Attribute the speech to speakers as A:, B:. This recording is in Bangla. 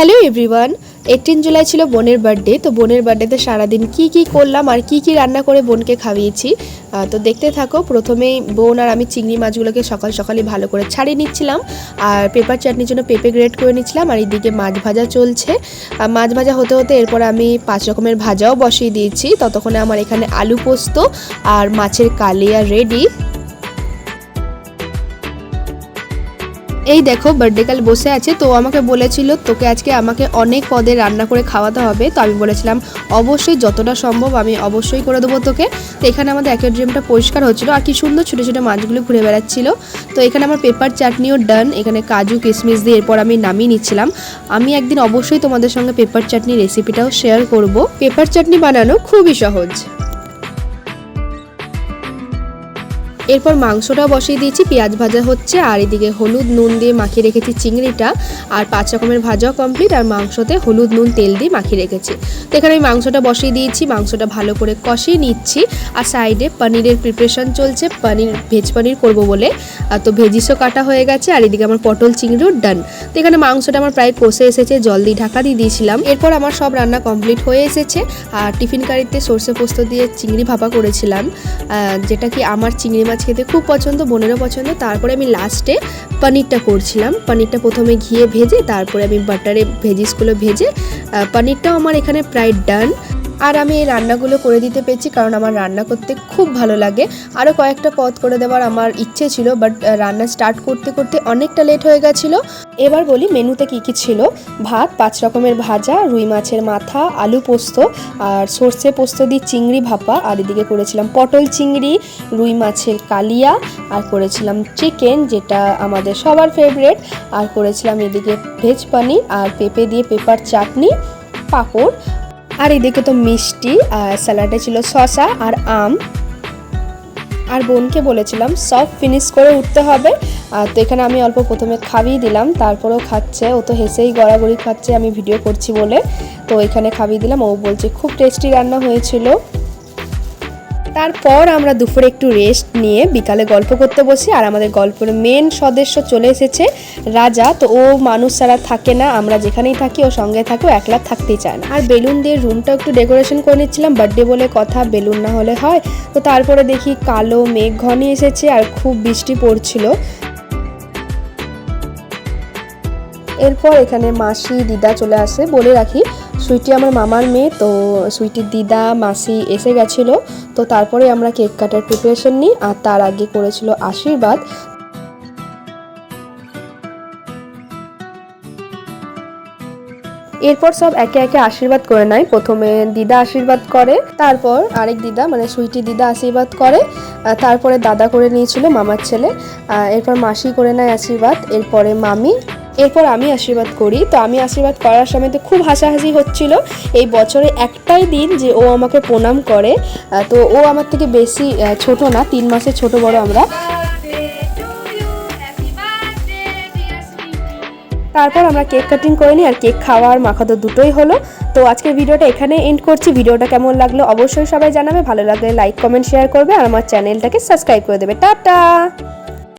A: হ্যালো এভরিওয়ান এইটিন জুলাই ছিল বোনের বার্থডে, তো বোনের বার্থডেতে সারাদিন কি কি করলাম আর কি কি রান্না করে বোনকে খাইয়েছি তো দেখতে থাকো, প্রথমেই বোন আর আমি চিংড়ি মাছগুলোকে সকাল সকালে ভালো করে ছাড়িয়ে নিচ্ছিলাম আর পেপার চাটনির জন্য পেঁপে গ্রেড করে নিচ্ছিলাম আর এদিকে মাছ ভাজা চলছে। মাছ ভাজা হতে হতে এরপর আমি পাঁচ রকমের ভাজাও বসিয়ে দিয়েছি, ততক্ষণে আমার এখানে আলু পোস্ত আর মাছের কালিয়া রেডি। এই দেখো বার্থডে কাল বসে আছে, তো আমাকে বলেছিল, তোকে আজকে আমাকে অনেক পদে রান্না করে খাওয়াতে হবে। তো আমি বলেছিলাম, অবশ্যই, যতটা সম্ভব আমি অবশ্যই করে দেবো তোকে। তো এখানে আমাদের অ্যাকোয়ারিয়ামটা পরিষ্কার হচ্ছিল, আর কি সুন্দর ছোটো ছোটো মাছগুলো ঘুরে বেড়াচ্ছিল। তো এখানে আমার পেপার চাটনিও ডান এখানে কাজু কিশমিশ দিয়ে এরপর আমি নামিয়ে নিচ্ছিলাম। আমি একদিন অবশ্যই তোমাদের সঙ্গে পেপার চাটনি রেসিপিটাও শেয়ার করব। পেপার চাটনি বানানো খুবই সহজ। এরপর মাংসটা বসিয়ে দিয়েছি, পেঁয়াজ ভাজা হচ্ছে, আর এদিকে হলুদ নুন দিয়ে মাখিয়ে রেখেছি চিংড়িটা, আর পাঁচ রকমের ভাজাও কমপ্লিট আর মাংসতে হলুদ নুন তেল দিয়ে মাখিয়ে রেখেছি। তো এখানে আমি মাংসটা বসিয়ে দিয়েছি, মাংসটা ভালো করে কষিয়ে নিচ্ছি, আর সাইডে পনিরের প্রিপারেশন চলছে, পনির ভেজ পনির করব বলে। আর তো ভেজিসও কাটা হয়ে গেছে, আর এদিকে আমার পটল চিংড়িও ডান তো এখানে মাংসটা আমার প্রায় কষে এসেছে, জল দিয়ে ঢাকা দিয়ে দিয়েছিলাম। এরপর আমার সব রান্না কমপ্লিট হয়ে এসেছে, আর টিফিন কারিতে সর্ষে পোস্ত দিয়ে চিংড়ি ভাপা করেছিলাম যেটা কি আমার চিংড়ি মাছ খেতে খুব পছন্দ, বোনেরও পছন্দ। তারপরে আমি লাস্টে পনিরটা করছিলাম। পনিরটা প্রথমে ঘিয়ে ভেজে, তারপরে আমি বাটারে ভেজিসগুলো ভেজে পনিরটাও আমার এখানে প্রায় ডান আর আমি এই রান্নাগুলো করে দিতে পেরেছি কারণ আমার রান্না করতে খুব ভালো লাগে। আরও কয়েকটা পদ করে দেওয়ার আমার ইচ্ছে ছিল বাট রান্না স্টার্ট করতে করতে অনেকটা লেট হয়ে গেছিল। এবার বলি মেনুতে কি কি ছিল? ভাত, পাঁচ রকমের ভাজা, রুই মাছের মাথা, আলু পোস্ত, আর সর্ষে পোস্ত দিয়ে চিংড়ি ভাপা, আর এদিকে করেছিলাম পটল চিংড়ি, রুই মাছের কালিয়া, আর করেছিলাম চিকেন যেটা আমাদের সবার ফেভারেট আর করেছিলাম এদিকে ভেজ পনির আর পেঁপে দিয়ে পেপার চাটনি পাঁপড় আর এদিকে তো মিষ্টি, আর স্যালাডে ছিল শশা আর আম। আর বোনকে বলেছিলাম, সব ফিনিশ করে উঠতে হবে। আর তো এখানে আমি অল্প প্রথমে খাবিয়ে দিলাম, তারপরেও খাচ্ছে। ও তো হেসেই গড়াগড়ি খাচ্ছে, আমি ভিডিও করছি বলে। তো এখানে খাবিয়ে দিলাম। ও বলছে, খুব টেস্টি রান্না হয়েছিল। তারপর আমরা দুপুরে একটু রেস্ট নিয়ে বিকালে গল্প করতে বসি, আর আমাদের গল্পের মেন সদস্য চলে এসেছে রাজা। তো ও মানুষ ছাড়া থাকে না, আমরা যেখানেই থাকি ও সঙ্গে থাকে, ও একলা থাকতেই চায় না। আর বেলুন দিয়ে রুমটা একটু ডেকোরেশন করে নিচ্ছিলাম বার্থডে বলে কথা, বেলুন না হলে হয়। তো তারপরে দেখি কালো মেঘ ঘনি এসেছে, আর খুব বৃষ্টি পড়ছিল। এরপর এখানে মাসি, দিদা চলে আসে, বলে রাখি সুইটি আমার মামার মেয়ে, তো সুইটির দিদা, মাসি এসে গেছিল। তো তারপরে আমরা কেক কাটার প্রিপারেশন নিই, আর তার আগে করেছিল আশীর্বাদ। এরপর সব একে একে আশীর্বাদ করে নেয়। প্রথমে দিদা আশীর্বাদ করে, তারপর আরেক দিদা মানে সুইটি দিদা আশীর্বাদ করে তারপরে দাদা করে নিয়েছিল মামার ছেলে। এরপর মাসি করে নেয় আশীর্বাদ, এরপরে মামি এরপর আমি আশীর্বাদ করি। তো আমি আশীর্বাদ করার সময় তো খুব হাসাহাসি হচ্ছিল। এই বছরে একটাই দিন যে ও আমাকে প্রণাম করে। তো ও আমার থেকে বেশি ছোট না, তিন মাসের ছোট বড় আমরা। তারপর আমরা কেক কাটিং করে নিই আর কেক খাওয়া আর মাখা তো দুটোই হলো। তো আজকের ভিডিওটা এখানে এন্ড করছি। ভিডিওটা কেমন লাগল অবশ্যই সবাই জানাবে। ভালো লাগলে লাইক কমেন্ট শেয়ার করবে আর আমার চ্যানেলটাকে সাবস্ক্রাইব করে দেবে। টাটা!